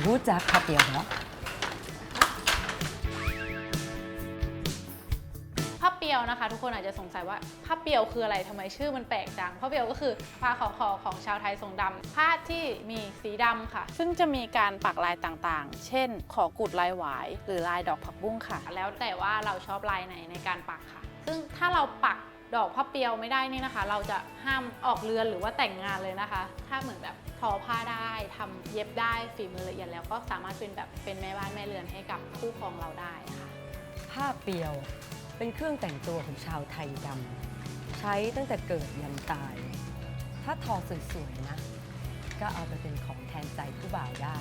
สูรู้จักผ้าเปียวนะผ้าเปียวนะคะ ทุกคนอาจจะสงสัยว่าผ้าเปียวคืออะไรทำไมชื่อมันแปลกจังผ้าเปียวก็คือผ้าขอคอของชาวไทยทรงดำผ้าที่มีสีดำค่ะ ซึ่งจะมีการปักลายต่างๆ เช่น ขอกุดลายหวาย หรือลายดอกผักบุ้งค่ะ แล้วแต่ว่าเราชอบลายไหนในการปักค่ะ ซึ่งถ้าเราปัก ดอกผ้าเปียวไม่ได้นี่นะคะ เราจะห้ามออกเรือนหรือว่าแต่งงานเลยนะคะ ถ้าเหมือนแบบทอผ้าได้ทำเย็บได้ฝีมือละเอียดแล้วก็สามารถเป็นแบบเป็นแม่บ้านแม่เรือนให้กับคู่ครองเราได้ค่ะ ผ้าเปียวเป็นเครื่องแต่งตัวของชาวไทยดำใช้ตั้งแต่เกิดยันตาย ถ้าทอสวยๆนะ ก็เอาไปเป็นของแทนใจผู้บ่าวได้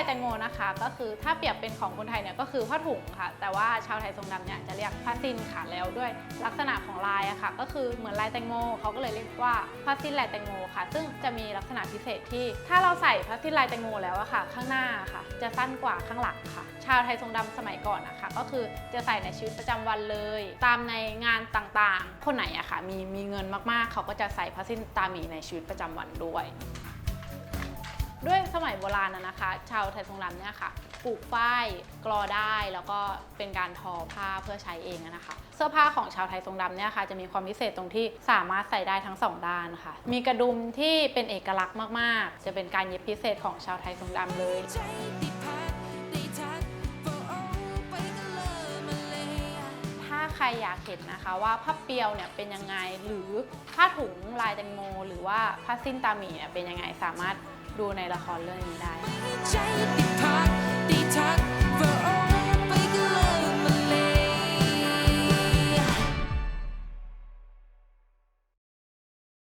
ยแตงโมนะคะ ก็คือถ้าเปรียบเป็นของคนไทยเนี่ยก็คือผ้าถุงค่ะ แต่ว่าชาวไทยทรงดำเนี่ยจะเรียกผ้าสิ้นค่ะแล้วด้วยลักษณะของลายอะค่ะ ก็คือเหมือนลายแตงโมเขาก็เลยเรียกว่าผ้าสิ้นลายแตงโมค่ะ ซึ่งจะมีลักษณะพิเศษที่ ถ้าเราใส่ผ้าสิ้นลายแตงโมแล้วอะค่ะ ข้างหน้าค่ะ จะสั้นกว่าข้างหลังค่ะ ชาวไทยทรงดำสมัยก่อนนะคะ ก็คือจะใส่ในชีวิตประจำวันเลย ตามในงานต่างๆ คนไหนอะค่ะมีมีเงินมากๆ เขาก็จะใส่ผ้าสิ้นตาหมีในชีวิตประจำวันด้วย ด้วยสมัยโบราณนะนะคะ ชาวไทยทรงดำเนี่ยค่ะปลูกฝ้ายกรอได้แล้วก็เป็นการทอผ้าเพื่อใช้เองนะคะ เสื้อผ้าของชาวไทยทรงดำเนี่ยค่ะ จะมีความพิเศษตรงที่สามารถใส่ได้ทั้งสองด้านค่ะ มีกระดุมที่เป็นเอกลักษณ์มากๆ จะเป็นการเย็บพิเศษของชาวไทยทรงดำเลยใจที่พักได้ทักโฟโอไปกันเลยมาเลยถ้าใครอยากเห็นนะคะว่าผ้าเปียวเนี่ยเป็นยังไงหรือผ้าถุงลายแตงโม หรือว่าผ้าสิ้นตาหมีเนี่ยเป็นยังไงสามารถ ดูในละครเรื่องนี้ได้